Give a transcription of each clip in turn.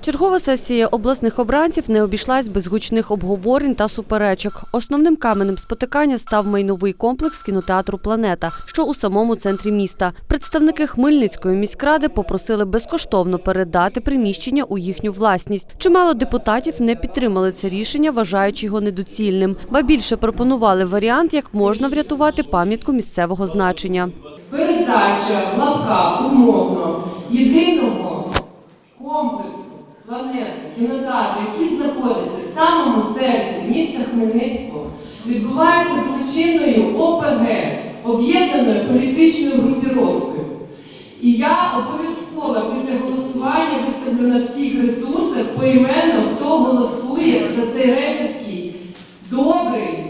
Чергова сесія обласних обранців не обійшлась без гучних обговорень та суперечок. Основним каменем спотикання став майновий комплекс кінотеатру Планета, що у самому центрі міста. Представники Хмельницької міськради попросили безкоштовно передати приміщення у їхню власність. Чимало депутатів не підтримали це рішення, вважаючи його недоцільним. Ба більше пропонували варіант, як можна врятувати пам'ятку місцевого значення. Передача в умовно єдиного планети кінотеатру, який знаходиться в самому серці міста Хмельницького, відбувається злочинною ОПГ, об'єднаною політичною групіровкою. І я обов'язково після голосування виставлю на всіх ресурсах поіменно, хто голосує за цей рейдерський добрий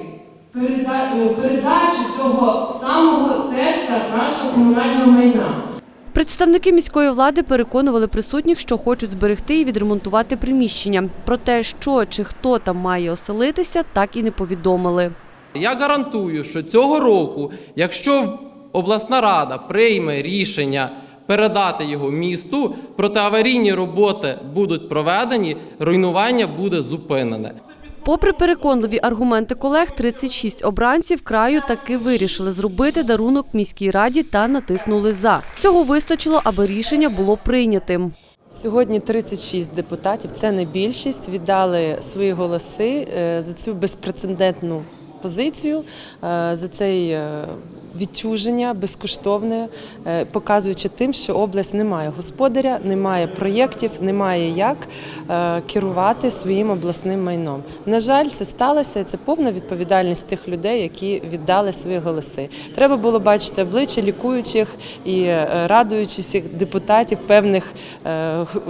переда- передачу цього самого серця нашого комунального майна. Представники міської влади переконували присутніх, що хочуть зберегти і відремонтувати приміщення. Про те, що чи хто там має оселитися, так і не повідомили. Я гарантую, що цього року, якщо обласна рада прийме рішення передати його місту, протиаварійні роботи будуть проведені, руйнування буде зупинене. Попри переконливі аргументи колег, 36 обранців краю таки вирішили зробити дарунок міській раді та натиснули за. Цього вистачило, аби рішення було прийнятим. Сьогодні 36 депутатів, це не більшість, віддали свої голоси е, за цю безпрецедентну позицію, е, за цей е, відчуження безкоштовне, е, показуючи тим, що область не має господаря, не має проєктів, не має як е, керувати своїм обласним майном. На жаль, це сталося. Це повна відповідальність тих людей, які віддали свої голоси. Треба було бачити обличчя лікуючих і е, радуючих депутатів певних,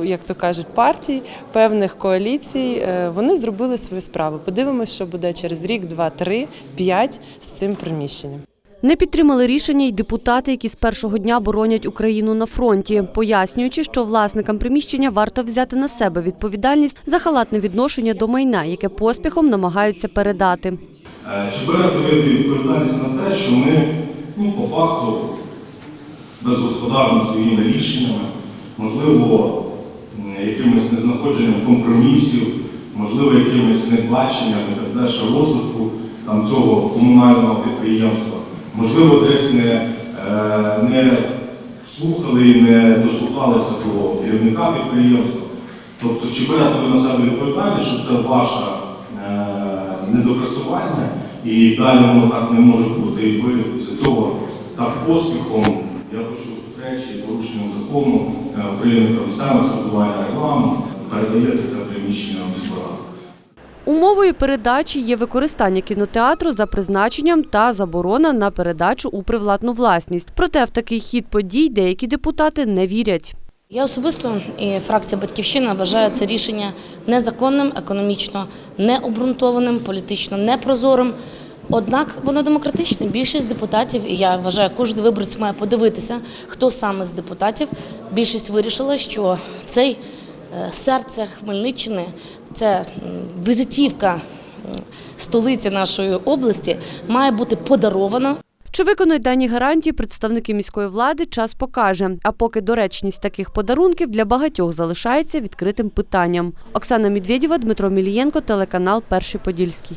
як то кажуть, партій, певних коаліцій. Вони зробили свою справу. Подивимося, що буде через рік, два, три, п'ять з цим приміщенням. Не підтримали рішення й депутати, які з першого дня боронять Україну на фронті, пояснюючи, що власникам приміщення варто взяти на себе відповідальність за халатне відношення до майна, яке поспіхом намагаються передати. Е, Чи берете ви відповідальність на те, що ми ну, по факту безгосподарно своїми рішеннями, можливо, якимось незнаходженням компромісів, можливо, якимось небаченням і так далі розвитку там, цього комунального підприємства, можливо, десь не, е, не слухали і не дослухалися до керівника підприємства. Тобто, чи берете ви на себе відповідальність, що це ваша е, недопрацювання, і далі воно так не може бути. І ви після цього так поспіхом, я хочу речі, порушенням закону е, про місцеве самоврядування рекламу, передаєте це приміщення міської ради. Умовою передачі є використання кінотеатру за призначенням та заборона на передачу у приватну власність. Проте в такий хід подій деякі депутати не вірять. Я особисто і фракція Батьківщина вважає це рішення незаконним, економічно необґрунтованим, політично непрозорим. Однак воно демократичне. Більшість депутатів, і я вважаю, кожен виборець має подивитися, хто саме з депутатів. Більшість вирішила, що цей серце Хмельниччини, це визитівка столиці нашої області, має бути подарована Чи виконують дані гарантії представники міської влади, час покаже. А поки доречність таких подарунків для багатьох залишається відкритим питанням. Оксана Медведєва, Дмитро Мілієнко, телеканал Перший Подільський.